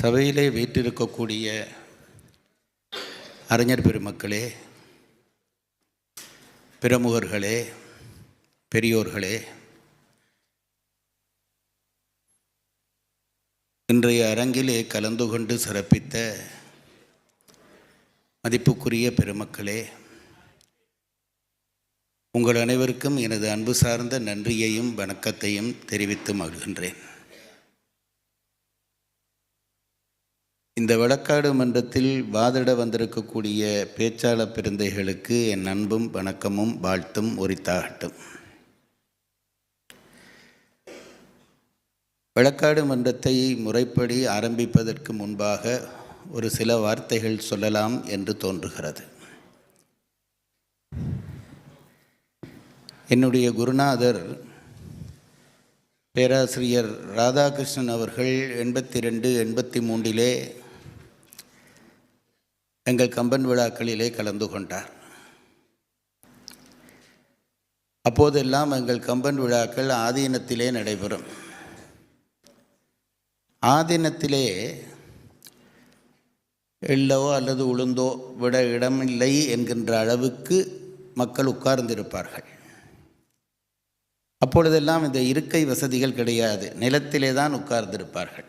சபையிலே வீற்றிருக்கக்கூடிய அறிஞர் பெருமக்களே பிரமுகர்களே பெரியோர்களே இன்றைய அரங்கிலே கலந்து கொண்டு சிறப்பித்த மதிப்புக்குரிய பெருமக்களே உங்கள் அனைவருக்கும் எனது அன்பு சார்ந்த நன்றியையும் வணக்கத்தையும் தெரிவித்து மகிழ்கின்றேன். இந்த வழக்காடு மன்றத்தில் வாதிட வந்திருக்கக்கூடிய பேச்சாளர் பெருந்தைகளுக்கு என் அன்பும் வணக்கமும் வாழ்த்தும் உரித்தாகட்டும். வழக்காடு மன்றத்தை முறைப்படி ஆரம்பிப்பதற்கு முன்பாக ஒரு சில வார்த்தைகள் சொல்லலாம் என்று தோன்றுகிறது. என்னுடைய குருநாதர் பேராசிரியர் ராதாகிருஷ்ணன் அவர்கள் எண்பத்தி ரெண்டு எண்பத்தி மூன்றிலே எங்கள் கம்பன் விழாக்களிலே கலந்து கொண்டார். அப்போதெல்லாம் எங்கள் கம்பன் விழாக்கள் ஆதீனத்திலே நடைபெறும். ஆதீனத்திலே எள்ளவோ அல்லது உளுந்தோ விட இடமில்லை என்கின்ற அளவுக்கு மக்கள் உட்கார்ந்திருப்பார்கள். அப்பொழுதெல்லாம் இந்த இருக்கை வசதிகள் கிடையாது. நிலத்திலே தான் உட்கார்ந்திருப்பார்கள்.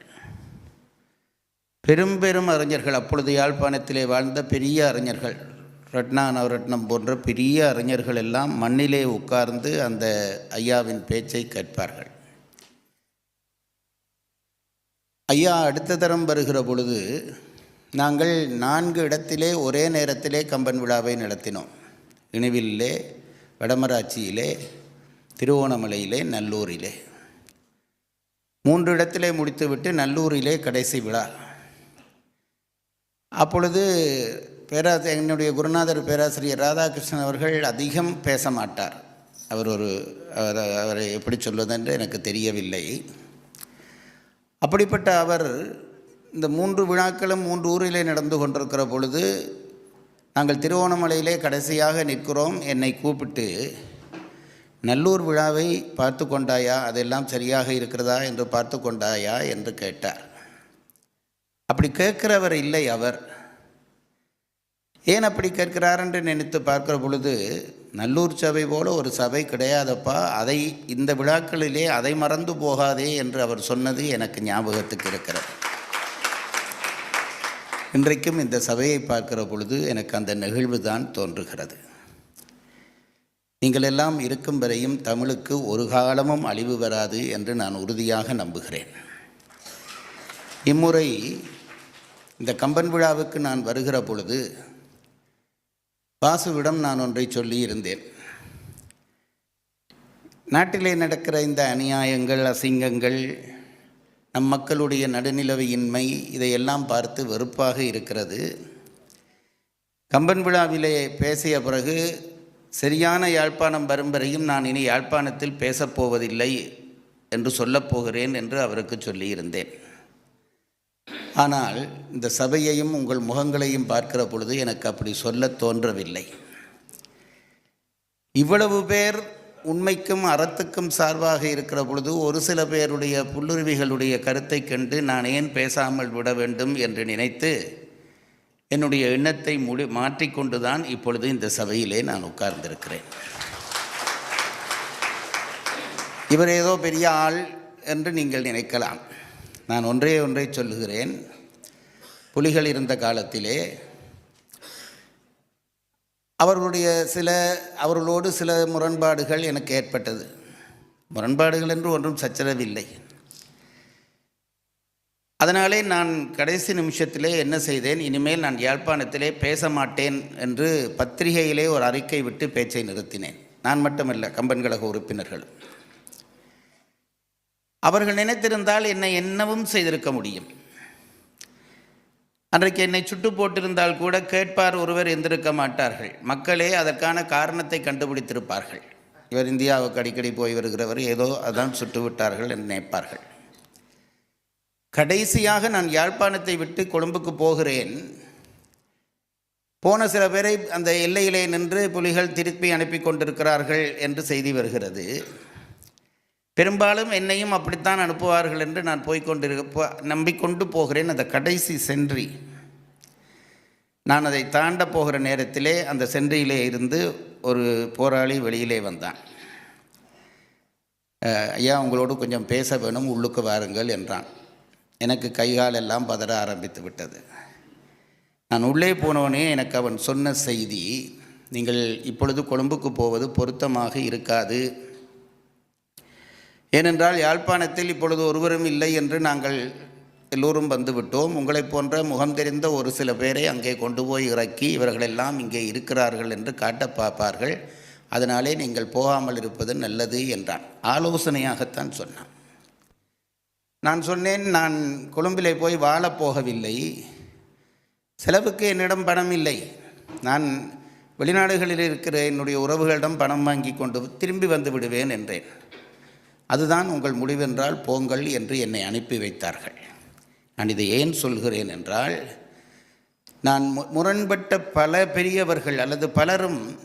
பெரும் பெரும் அறிஞர்கள் அப்பொழுது யாழ்ப்பாணத்திலே வாழ்ந்த பெரிய அறிஞர்கள். ரட்னா நவரட்னம் போன்ற பெரிய அறிஞர்கள் எல்லாம் மண்ணிலே உட்கார்ந்து அந்த ஐயாவின் பேச்சை கேட்பார்கள். ஐயா அடுத்த தரம் வருகிற பொழுது நாங்கள் நான்கு இடத்திலே ஒரே நேரத்திலே கம்பன் விழாவை நடத்தினோம். இணுவிலே வடமராட்சியிலே திருவோணமலையிலே நல்லூரிலே. மூன்று இடத்திலே முடித்துவிட்டு நல்லூரிலே கடைசி விழா. அப்பொழுது பேரா என்னுடைய குருநாதர் பேராசிரியர் ராதாகிருஷ்ணன் அவர்கள் அதிகம் பேச மாட்டார். அவர் ஒரு அவர் அவரை எப்படி சொல்வதென்று எனக்கு தெரியவில்லை. அப்படிப்பட்ட அவர் இந்த மூன்று விழாக்களும் மூன்று ஊரிலே நடந்து கொண்டிருக்கிற பொழுது நாங்கள் திருவோணமலையிலே கடைசியாக நிற்கிறோம். என்னை கூப்பிட்டு நல்லூர் விழாவை பார்த்து கொண்டாயா? அதெல்லாம் சரியாக இருக்கிறதா? என்று பார்த்து கொண்டாயா? என்று கேட்டார். அப்படி கேட்கிறவர் இல்லை அவர். ஏன் அப்படி கேட்கிறார் என்று நினைத்து பார்க்கிற பொழுது நல்லூர் சபை போல ஒரு சபை கிடையாதப்பா அதை இந்த விழாக்களிலே அதை மறந்து போகாதே என்று அவர் சொன்னது எனக்கு ஞாபகத்துக்கு இருக்கிறது. இன்றைக்கும் இந்த சபையை பார்க்கிற பொழுது எனக்கு அந்த நிகழ்வு தான் தோன்றுகிறது. நீங்கள் எல்லாம் இருக்கும் வரையும் தமிழுக்கு ஒரு காலமும் அழிவு வராது என்று நான் உறுதியாக நம்புகிறேன். இம்முறை இந்த கம்பன் விழாவுக்கு நான் வருகிற பொழுது வாசுவிடம் நான் ஒன்றை சொல்லியிருந்தேன் நாட்டிலே நடக்கிற இந்த அநியாயங்கள் அசிங்கங்கள் நம் மக்களுடைய நடுநிலவையின்மை இதையெல்லாம் பார்த்து வெறுப்பாக இருக்கிறது. கம்பன் விழாவிலே பேசிய பிறகு சரியான யாழ்ப்பாணம் வரும் வரையும் நான் இனி யாழ்ப்பாணத்தில் பேசப்போவதில்லை என்று சொல்லப்போகிறேன் என்று அவருக்கு சொல்லியிருந்தேன் ஆனால் இந்த சபையையும் உங்கள் முகங்களையும் பார்க்கிற பொழுது எனக்கு அப்படி சொல்ல தோன்றவில்லை. இவ்வளவு பேர் உண்மைக்கும் அறத்துக்கும் சார்பாக இருக்கிற பொழுது ஒரு சில பேருடைய புல்லுருவிகளுடைய கருத்தை கண்டு நான் ஏன் பேசாமல் விட வேண்டும் என்று நினைத்து என்னுடைய எண்ணத்தை முடி மாற்றிக்கொண்டு தான் இப்பொழுது இந்த சபையிலே நான் உட்கார்ந்திருக்கிறேன். இவர் ஏதோ பெரிய ஆள் என்று நீங்கள் நினைக்கலாம். நான் ஒன்றே ஒன்றை சொல்லுகிறேன். புலிகள் இருந்த காலத்திலே அவர்களுடைய சில அவர்களோடு சில முரண்பாடுகள் எனக்கு ஏற்பட்டது. முரண்பாடுகள் என்று ஒன்றும் சச்சரவில்லை. அதனாலே நான் கடைசி நிமிஷத்திலே என்ன செய்தேன் இனிமேல் நான் யாழ்ப்பாணத்திலே பேச மாட்டேன் என்று பத்திரிகையிலே ஒரு அறிக்கை விட்டு பேச்சை நிறுத்தினேன். நான் மட்டுமல்ல கம்பன் கழக உறுப்பினர்கள் அவர்கள் நினைத்திருந்தால் என்னை என்னவும் செய்திருக்க முடியும். அன்றைக்கு என்னை சுட்டு போட்டிருந்தால் கூட கேட்பார் ஒருவர் எந்திருக்க மாட்டார்கள். மக்களே அதற்கான காரணத்தை கண்டுபிடித்திருப்பார்கள். இவர் இந்தியாவுக்கு அடிக்கடி போய் வருகிறவர் ஏதோ அதான் சுட்டு விட்டார்கள் என்று நினைப்பார்கள். கடைசியாக நான் யாழ்ப்பாணத்தை விட்டு கொழும்புக்கு போகிறேன். போன சில பேரை அந்த எல்லையிலே நின்று புலிகள் திருப்பி அனுப்பி கொண்டிருக்கிறார்கள் என்று செய்தி வருகிறது. பெரும்பாலும் என்னையும் அப்படித்தான் அனுப்புவார்கள் என்று நான் போய்கொண்டிருக்க நம்பிக்கொண்டு போகிறேன். அந்த கடைசி சென்றி. நான் அதை தாண்ட போகிற நேரத்திலே அந்த சென்றியிலே இருந்து ஒரு போராளி வெளியிலே வந்தான். ஐயா உங்களோடு கொஞ்சம் பேச வேணும் உள்ளுக்கு வாருங்கள் என்றான். எனக்கு கைகால் எல்லாம் பதற ஆரம்பித்து விட்டது. நான் உள்ளே போனவனே எனக்கு அவன் சொன்ன செய்தி நீங்கள் இப்பொழுது கொழும்புக்கு போவது பொருத்தமாக இருக்காது. ஏனென்றால் யாழ்ப்பாணத்தில் இப்பொழுது ஒருவரும் இல்லை என்று நாங்கள் எல்லோரும் வந்துவிட்டோம். உங்களைப் போன்ற முகம் தெரிந்த ஒரு சில பேரை அங்கே கொண்டு போய் இறக்கி இவர்களெல்லாம் இங்கே இருக்கிறார்கள் என்று காட்ட பார்ப்பார்கள். அதனாலே நீங்கள் போகாமல் இருப்பது நல்லது என்றான். ஆலோசனையாகத்தான் சொன்னான். நான் சொன்னேன் நான் கொழும்பிலே போய் வாழப் போகவில்லை. செலவுக்கு என்னிடம் பணம் இல்லை. நான் வெளிநாடுகளில் இருக்கிற என்னுடைய உறவுகளிடம் பணம் வாங்கி கொண்டு திரும்பி வந்து விடுவேன் என்றேன். அதுதான் உங்கள் முடிவென்றால் போங்கள் என்று என்னை அனுப்பி வைத்தார்கள். நான் இதை ஏன் சொல்கிறேன் என்றால் நான் மு- முரண்பட்ட பல பெரியவர்கள் அல்லது பலரும்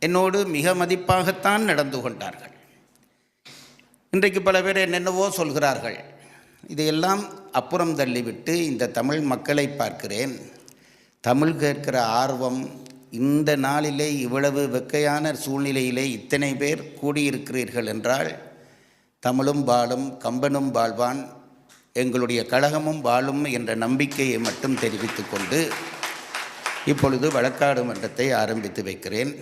என்னோடு மிக மதிப்பாகத்தான் நடந்து கொண்டார்கள். இன்றைக்கு பல பேர் என்னென்னவோ சொல்கிறார்கள். இதையெல்லாம் அப்புறம் தள்ளிவிட்டு இந்த தமிழ் மக்களை பார்க்கிறேன். தமிழ் கேட்கிற ஆர்வம் இந்த நாளிலே இவ்வளவு வெக்கையான சூழ்நிலையிலே இத்தனை பேர் கூடியிருக்கிறீர்கள் என்றால் தமிழும் வாழும் கம்பனும் வாழ்வான். எங்களுடைய கழகமும் வாழும் என்ற நம்பிக்கையை மட்டும் தெரிவித்து கொண்டு இப்பொழுது வழக்காடு மன்றத்தை ஆரம்பித்து வைக்கிறேன்.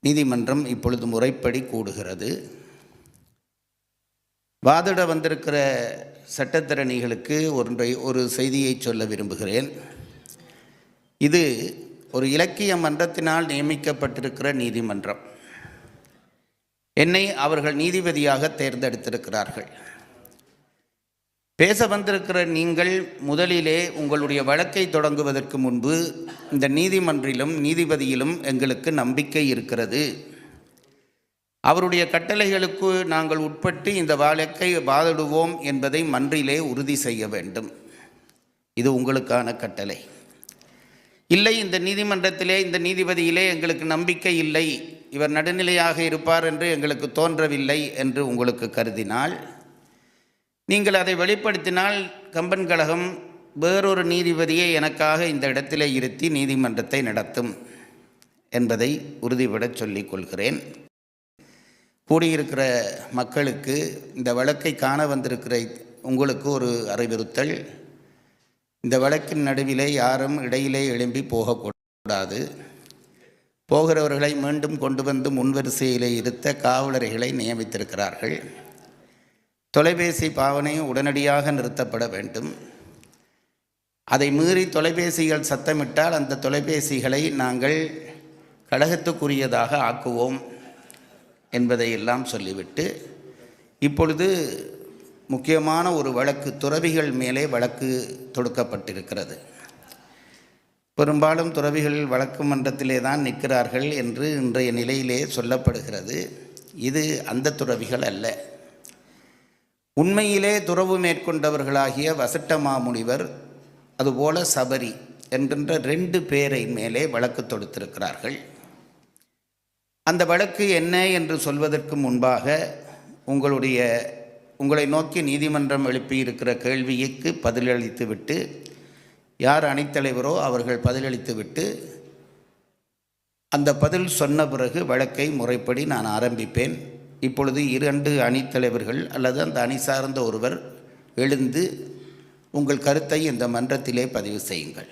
நீதிமன்றம் இப்பொழுது முறைப்படி கூடுகிறது. வாதிட வந்திருக்கிற சட்டத்திறனிகளுக்கு ஒன்றை ஒரு செய்தியை சொல்ல விரும்புகிறேன். இது ஒரு இலக்கிய மன்றத்தினால் நியமிக்கப்பட்டிருக்கிற நீதிமன்றம். என்னை அவர்கள் நீதிபதியாக தேர்ந்தெடுத்திருக்கிறார்கள். பேச வந்திருக்கிற நீங்கள் முதலிலே உங்களுடைய வழக்கை தொடங்குவதற்கு முன்பு இந்த நீதிமன்றிலும் நீதிபதியிலும் எங்களுக்கு நம்பிக்கை இருக்கிறது. அவருடைய கட்டளைகளுக்கு நாங்கள் உட்பட்டு இந்த வழக்கை வாதிடுவோம் என்பதை மன்றிலே உறுதி செய்ய வேண்டும். இது உங்களுக்கான கட்டளை. இல்லை இந்த நீதிமன்றத்திலே இந்த நீதிபதியிலே எங்களுக்கு நம்பிக்கை இல்லை. இவர் நடுநிலையாக இருப்பார் என்று எங்களுக்கு தோன்றவில்லை என்று உங்களுக்கு கருதினால் நீங்கள் அதை வெளிப்படுத்தினால் கம்பன் கழகம் வேறொரு நீதிபதியை எனக்காக இந்த இடத்திலே இருத்தி நீதிமன்றத்தை நடத்தும் என்பதை உறுதிபடச் சொல்லிக் கொள்கிறேன். கூடியிருக்கிற மக்களுக்கு இந்த வழக்கை காண வந்திருக்கிற உங்களுக்கு ஒரு அறிவுறுத்தல். இந்த வழக்கின் நடுவிலே யாரும் இடையிலே எழும்பி போகக்கூடாது. போகிறவர்களை மீண்டும் கொண்டு வந்து முன்வரிசையிலே இருத்த காவலர்களை நியமித்திருக்கிறார்கள். தொலைபேசி பாவனை உடனடியாக நிறுத்தப்பட வேண்டும். அதை மீறி தொலைபேசிகள் சத்தமிட்டால் அந்த தொலைபேசிகளை நாங்கள் கழகத்துக்குரியதாக ஆக்குவோம் என்பதை எல்லாம் சொல்லிவிட்டு இப்பொழுது முக்கியமான ஒரு வழக்கு துறவிகள் மேலே வழக்கு தொடுக்கப்பட்டிருக்கிறது. பெரும்பாலும் துறவிகள் வழக்கு மன்றத்திலே தான் நிற்கிறார்கள் என்று இன்றைய நிலையிலே சொல்லப்படுகிறது. இது அந்த துறவிகள் அல்ல. உண்மையிலே துறவு மேற்கொண்டவர்களாகிய வசட்ட மாமுனிவர் அதுபோல சபரி என்கின்ற ரெண்டு பேரை மேலே வழக்கு தொடுத்திருக்கிறார்கள். அந்த வழக்கு என்ன என்று சொல்வதற்கு முன்பாக உங்களுடைய உங்களை நோக்கி நீதிமன்றம் எழுப்பியிருக்கிற கேள்விக்கு பதிலளித்துவிட்டு யார் அணித்தலைவரோ அவர்கள் பதிலளித்துவிட்டு அந்த பதில் சொன்ன பிறகு வழக்கை முறைப்படி நான் ஆரம்பிப்பேன். இப்பொழுது இரண்டு அணித்தலைவர்கள் அல்லது அந்த அணி சார்ந்த ஒருவர் எழுந்து உங்கள் கருத்தை இந்த மன்றத்திலே பதிவு செய்யுங்கள்.